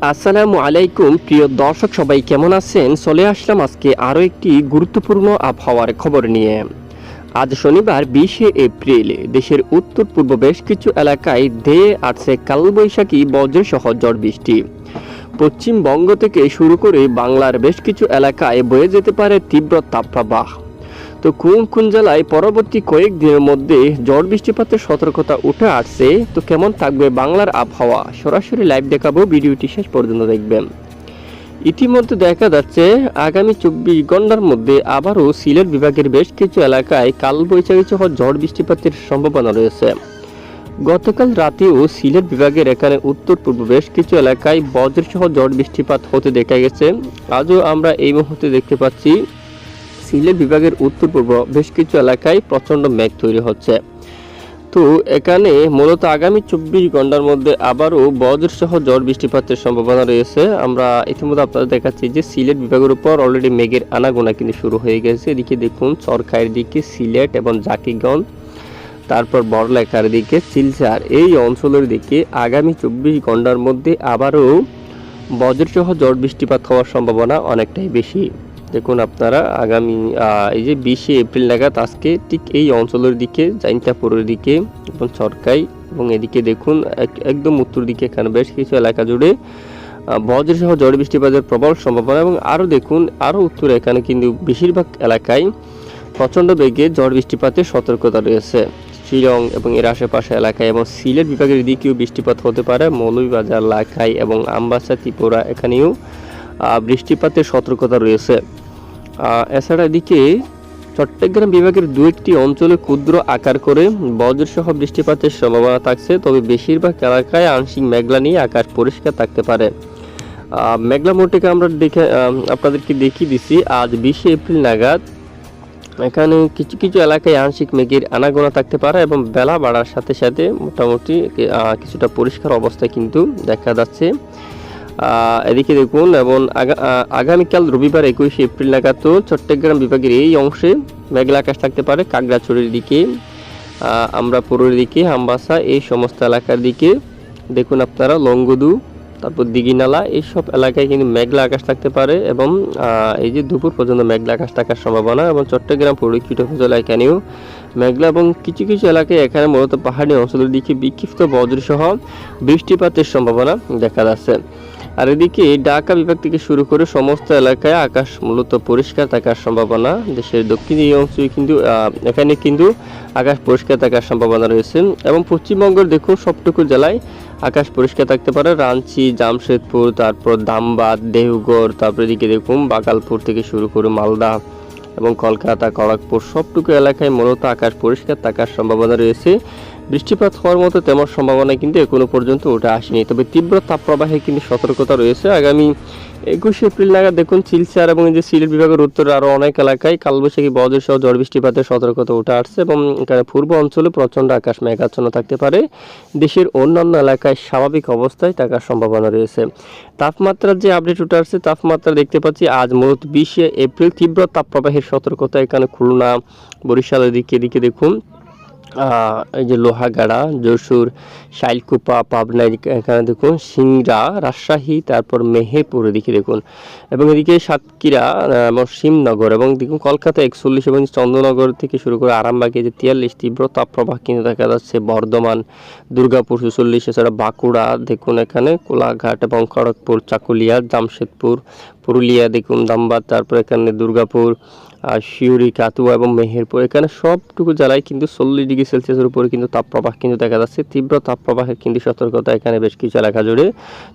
আসসালামু আলাইকুম, প্রিয় দর্শক সবাই কেমন আছেন? চলে আসলাম আজকে আরও একটি গুরুত্বপূর্ণ আবহাওয়ার খবর নিয়ে। আজ শনিবার বিশে এপ্রিল, দেশের উত্তর পূর্ব বেশ কিছু এলাকায় ধেয়ে আসছে কালবৈশাখী, বজ্রসহ ঝড় বৃষ্টি। পশ্চিমবঙ্গ থেকে শুরু করে বাংলার বেশ কিছু এলাকায় বয়ে যেতে পারে তীব্র তাপপ্রবাহ। তো কোন কোন জেলায় পরবর্তী কয়েকদিনের মধ্যে ঝড় বৃষ্টিপাতের সতর্কতা উঠে আসছে, তো কেমন থাকবে বাংলার আবহাওয়া? সরাসরি লাইভ দেখাবো, ভিডিওটি শেষ পর্যন্ত দেখবেন। ইতিমধ্যে দেখা যাচ্ছে, আগামী চব্বিশ ঘণ্টার মধ্যে আবারও সিলেট বিভাগের বেশ কিছু এলাকায় কালবৈশাখী সহ ঝড় বৃষ্টিপাতের সম্ভাবনা রয়েছে। গতকাল রাতেও সিলেট বিভাগের এখানে উত্তর পূর্ব বেশ কিছু এলাকায় বজ্রসহ ঝড় বৃষ্টিপাত হতে দেখা গেছে। আজও আমরা এই মুহূর্তে দেখতে পাচ্ছি সিলেট বিভাগের উত্তর পূর্ব বেশ কিছু এলাকায় প্রচণ্ড মেঘ তৈরি হচ্ছে। তো এখানে মূলত আগামী চব্বিশ ঘণ্টার মধ্যে আবারও বজ্রসহ ঝড় বৃষ্টিপাতের সম্ভাবনা রয়েছে। আমরা ইতিমধ্যে আপনাদের দেখাচ্ছি যে সিলেট বিভাগের উপর অলরেডি মেঘের আনাগোনা কিন্তু শুরু হয়ে গেছে। এদিকে দেখুন সরকারের দিকে সিলেট এবং জাকিগঞ্জ, তারপর বড়লেখার দিকে শিলচর, এই অঞ্চলের দিকে আগামী চব্বিশ ঘণ্টার মধ্যে আবারও বজ্রসহ ঝড় বৃষ্টিপাত হওয়ার সম্ভাবনা অনেকটাই বেশি। দেখুন আপনারা আগামী এই যে বিশে এপ্রিল নাগাদ, আজকে ঠিক এই অঞ্চলের দিকে জাইন্তাপুরের দিকে এবং সরকাই এবং এদিকে দেখুন, এক- একদম উত্তর দিকে এখানে বেশ কিছু এলাকা জুড়ে বজ্রসহ ঝড় বৃষ্টিপাতের প্রবল সম্ভাবনা এবং আরও দেখুন, আরও উত্তরে এখানে কিন্তু বেশিরভাগ এলাকায় প্রচণ্ড বেগে ঝড় বৃষ্টিপাতের সতর্কতা রয়েছে। শিলং এবং এর আশেপাশে এলাকায় এবং সিলেট বিভাগের দিকেও বৃষ্টিপাত হতে পারে। মৌলভীবাজার লাখাই এবং আমবাসা, ত্রিপুরা এখানেও বৃষ্টিপাতের সতর্কতা রয়েছে। এছাড়া এদিকে চট্টগ্রাম বিভাগের দু একটি অঞ্চলে ক্ষুদ্র আকার করে বজ্রসহ বৃষ্টিপাতের সম্ভাবনা থাকছে, তবে বেশিরভাগ এলাকায় আংশিক মেঘলা নিয়ে আকাশ পরিষ্কার থাকতে পারে। মেঘলা মোটকে আমরা দেখে আপনাদেরকে দেখিয়ে দিছি, আজ বিশে এপ্রিল নাগাদ এখানে কিছু কিছু এলাকায় আংশিক মেঘের আনাগোনা থাকতে পারে এবং বেলা বাড়ার সাথে সাথে মোটামুটি কিছুটা পরিষ্কার অবস্থায় কিন্তু দেখা যাচ্ছে। এদিকে দেখুন, এবং আগামীকাল রবিবার একুশে এপ্রিল নাগাদ চট্টগ্রাম বিভাগের এই অংশে মেঘলা আকাশ থাকতে পারে, কাকড়াছড়ির দিকে। আমরা আমরাপুরের দিকে, হামবাসা, এই সমস্ত এলাকার দিকে। দেখুন আপনারা লঙ্গদু তারপর দিঘিনালা, এইসব এলাকায় কিন্তু মেঘলা আকাশ থাকতে পারে, এবং এই যে দুপুর পর্যন্ত মেঘলা আকাশ থাকার সম্ভাবনা, এবং চট্টগ্রাম পরিকৃত উপজেলা এখানেও মেঘলা, এবং কিছু কিছু এলাকায় এখানে মূলত পাহাড়ি অঞ্চলের দিকে বিক্ষিপ্ত বজ্রসহ বৃষ্টিপাতের সম্ভাবনা দেখা যাচ্ছে। আর এদিকে ঢাকা বিভাগ থেকে শুরু করে সমস্ত এলাকায় আকাশ মূলত পরিষ্কার থাকার সম্ভাবনা। দেশের দক্ষিণ এই অংশে কিন্তু এখানে কিন্তু আকাশ পরিষ্কার থাকার সম্ভাবনা রয়েছে। এবং পশ্চিমবঙ্গের দেখুন সবটুকু জেলায় আকাশ পরিষ্কার থাকতে পারে। রাঞ্চি জামশেদপুর, তারপর দামবাদ দেহগড় তারপর এদিকে দেখুন বাগালপুর থেকে শুরু করে মালদা এবং কলকাতা, খড়গপুর সবটুকু এলাকায় মূলত আকাশ পরিষ্কার থাকার সম্ভাবনা রয়েছে। বৃষ্টিপাত হওয়ার মতো তেমন সম্ভাবনা কিন্তু এখনও পর্যন্ত ওটা আসেনি। তবে তীব্র তাপপ্রবাহে কিন্তু সতর্কতা রয়েছে। আগামী একুশে এপ্রিল নাগাদ দেখুন, শিলচর এবং যে সিলেট বিভাগের উত্তরে আরও অনেক এলাকায় কালবৈশাখী, বজ্রসহ ঝড় বৃষ্টিপাতের সতর্কতা উঠে আসছে এবং এখানে পূর্ব অঞ্চলে প্রচণ্ড আকাশ মেঘাচ্ছন্ন থাকতে পারে। দেশের অন্যান্য এলাকায় স্বাভাবিক অবস্থায় থাকার সম্ভাবনা রয়েছে। তাপমাত্রার যে আপডেট উঠে আসছে, তাপমাত্রা দেখতে পাচ্ছি আজ মূলত বিশে এপ্রিল তীব্র তাপপ্রবাহের সতর্কতা এখানে খুলনা, বরিশালের দিকে এদিকে দেখুন। এই যে লোহাগাড়া, যশোর, শাইলকুপা, পাবনা এখানে দেখুন, সিংড়া, রাজশাহী, তারপর মেহেরপুর এদিকে দেখুন। এবং এদিকে সাতক্ষীরা এবং শিমনগর এবং দেখুন কলকাতা একচল্লিশ এবং চন্দ্রনগর থেকে শুরু করে আরামবাগে যে তিয়াল্লিশ তীব্র তাপপ্রবাহ কিন্তু দেখা যাচ্ছে বর্ধমান, দুর্গাপুর চুচল্লিশ, এছাড়া বাঁকুড়া, দেখুন এখানে, কোলাঘাট এবং খড়গপুর, চাকুলিয়া, জামশেদপুর পুরুলিয়া, দেখুন, দামবাদ, তারপর এখানে দুর্গাপুর, আর শিউরি কাতুয়া এবং মেহেরপুর। এখানে সবটুকু জেলায় কিন্তু চল্লিশ ডিগ্রি সেলসিয়াসের উপরে কিন্তু তাপপ্রবাহ কিন্তু দেখা যাচ্ছে। তীব্র তাপপ্রবাহের কিন্তু সতর্কতা এখানে বেশ কিছু এলাকা জুড়ে।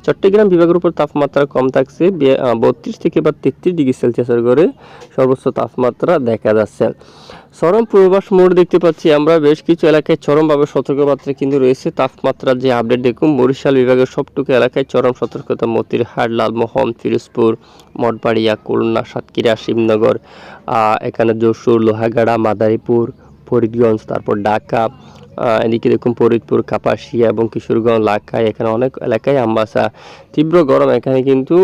চট্টগ্রাম বিভাগের উপর তাপমাত্রা কম থাকছে। বত্রিশ থেকে বা তেত্রিশ ডিগ্রি সেলসিয়াসের ঘরে সর্বোচ্চ তাপমাত্রা দেখা যাচ্ছে। চরম পূর্বাভাস মোড় দেখতে পাচ্ছি আমরা। বেশ কিছু এলাকায় চরমভাবে সতর্কবার্তা কিন্তু রয়েছে। তাপমাত্রার যে আপডেট দেখুন, বরিশাল বিভাগের সবটুকু এলাকায় চরম সতর্কতা। মতিরহাট, লালমোহন, ফিরোজপুর, মঠবাড়িয়া, খুলনা, সাতক্ষীরা, শিবনগর এখানে যশোর, লোহাগাড়া, মাদারীপুর, ফরিদগঞ্জ, তারপর ঢাকা এদিকে দেখুন ফরিদপুর, কাপাসিয়া এবং কিশোরগঞ্জ লাখাই এখানে অনেক এলাকায় আমবাসা। তীব্র গরম, এখানে কিন্তু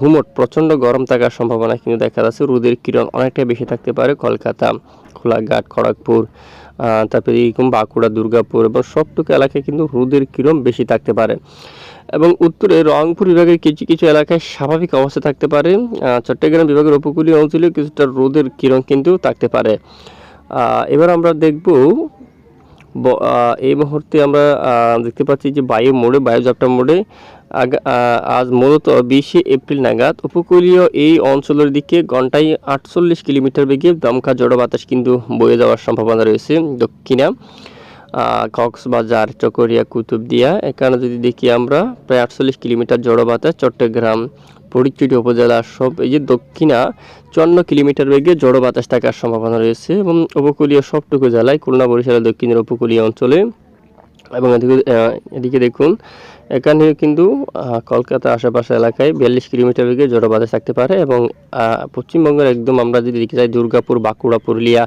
ঘুমট, প্রচণ্ড গরম থাকার সম্ভাবনা কিন্তু দেখা যাচ্ছে। রোদের কিরণ অনেকটাই বেশি থাকতে পারে কলকাতা, খোলাঘাট, খড়গপুর তারপরে এরকম বাঁকুড়া, দুর্গাপুর এবং সবটুকু এলাকায় কিন্তু রোদের কিরণ বেশি থাকতে পারে। এবং উত্তরে রংপুর বিভাগের কিছু কিছু এলাকায় স্বাভাবিক অবস্থা থাকতে পারে। চট্টগ্রাম বিভাগের উপকূলীয় অঞ্চলে কিছুটা রোদের কিরণ কিন্তু থাকতে পারে। এবার আমরা দেখব এই মুহূর্তে আমরা দেখতে পাচ্ছি যে বায়ু মোড়ে বায়ুজাপটা মোড়ে আজ মূলত বিশে এপ্রিল নাগাদ উপকূলীয় এই অঞ্চলের দিকে ঘন্টায় আটচল্লিশ কিলোমিটার বেগে দমকা জড়ো বাতাস কিন্তু বয়ে যাওয়ার সম্ভাবনা রয়েছে দক্ষিণা। কক্সবাজার, চকরিয়া কুতুবদিয়া এখানে যদি দেখি আমরা, প্রায় আটচল্লিশ কিলোমিটার জড়ো বাতাস চট্টগ্রাম ফটিকচুটি উপজেলা, সব এই যে দক্ষিণা, চুয়ান্ন কিলোমিটার বেগে জড়ো বাতাস থাকার সম্ভাবনা রয়েছে এবং উপকূলীয় সবটুকু জেলায় খুলনা, বরিশালের দক্ষিণের উপকূলীয় অঞ্চলে এবং এদিকে এদিকে দেখুন এখানে কিন্তু কলকাতা আশেপাশে এলাকায় বিয়াল্লিশ কিলোমিটার বেগে জড়ো বাতাস থাকতে পারে এবং পশ্চিমবঙ্গের একদম আমরা যদি দেখতে যাই, দুর্গাপুর, বাঁকুড়া, পুরুলিয়া,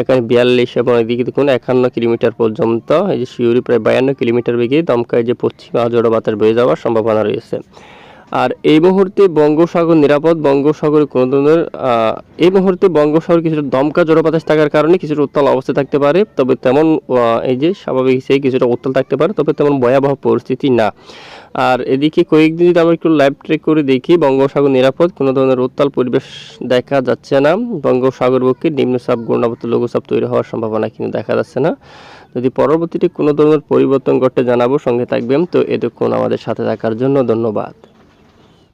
এখানে বিয়াল্লিশ এবং এদিকে দেখুন, একান্ন কিলোমিটার পর্যন্ত, এই যে শিউরি প্রায় বায়ান্ন কিলোমিটার বেগে দমকায় যে পশ্চিমা জড়ো বাতাস বয়ে যাওয়ার সম্ভাবনা রয়েছে। আর এই মুহূর্তে বঙ্গোসাগর নিরাপদ বঙ্গোসাগরে কোনো ধরনের এই মুহূর্তে বঙ্গোসাগর কিছুটা দমকা জড়ো থাকার কারণে কিছুটা উত্তাল অবস্থা থাকতে পারে, তবে তেমন এই যে স্বাভাবিক হিসেবে কিছুটা উত্তাল থাকতে পারে, তবে তেমন ভয়াবহ পরিস্থিতি না। আর এদিকে কয়েকদিন যদি আমরা একটু লাইভ ট্রেক করে দেখি বঙ্গোসাগর নিরাপদ, কোনো ধরনের উত্তাল পরিবেশ দেখা যাচ্ছে না। বঙ্গোসাগর পক্ষে নিম্নচাপ ঘূর্ণাবর্ত লঘুচাপ তৈরি হওয়ার সম্ভাবনা কিন্তু দেখা যাচ্ছে না। যদি পরবর্তীতে কোনো ধরনের পরিবর্তন ঘটে জানাব, সঙ্গে থাকবেন। তো এতক্ষণ আমাদের সাথে থাকার জন্য ধন্যবাদ।